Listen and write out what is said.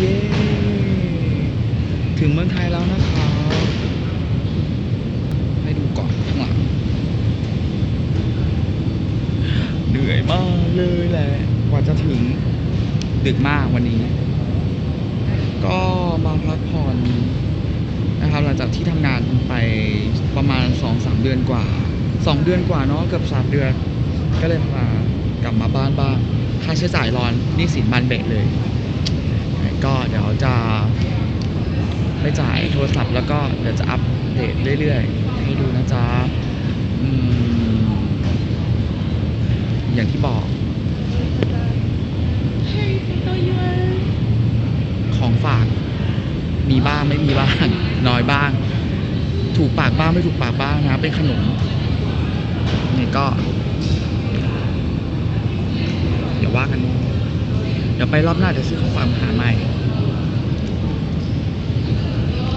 เย้ ถึงเมืองไทยแล้วนะครับให้ดูก่อนข้างหลังเหนื่อยมากเลยแหละ กว่าจะถึงดึกมากวันนี้ ก็มาพักผ่อนนะครับ หลังจากที่ทำงานไปประมาณ 2-3 เดือนกว่า 2 เดือนกว่าเนาะเกือบ3เดือน ก็เลยมากลับมาบ้านบ้าง ค่าใช้จ่ายร้อนนี่สินบันเบะเลย ก็เดี๋ยวจะ ไปจ่ายโทรศัพท์แล้วก็เดี๋ยวจะอัปเดตเรื่อยๆ ให้ดูนะจ๊ะอืมอย่างที่บอก ของฝาก มีบ้างไม่มีบ้าง น้อยบ้าง ถูกปากบ้างไม่ถูกปากบ้างนะ เป็นขนมนี่ก็ เดี๋ยวว่ากัน เดี๋ยวไปรอบหน้าเดี๋ยวซื้อของฝากมาหาใหม่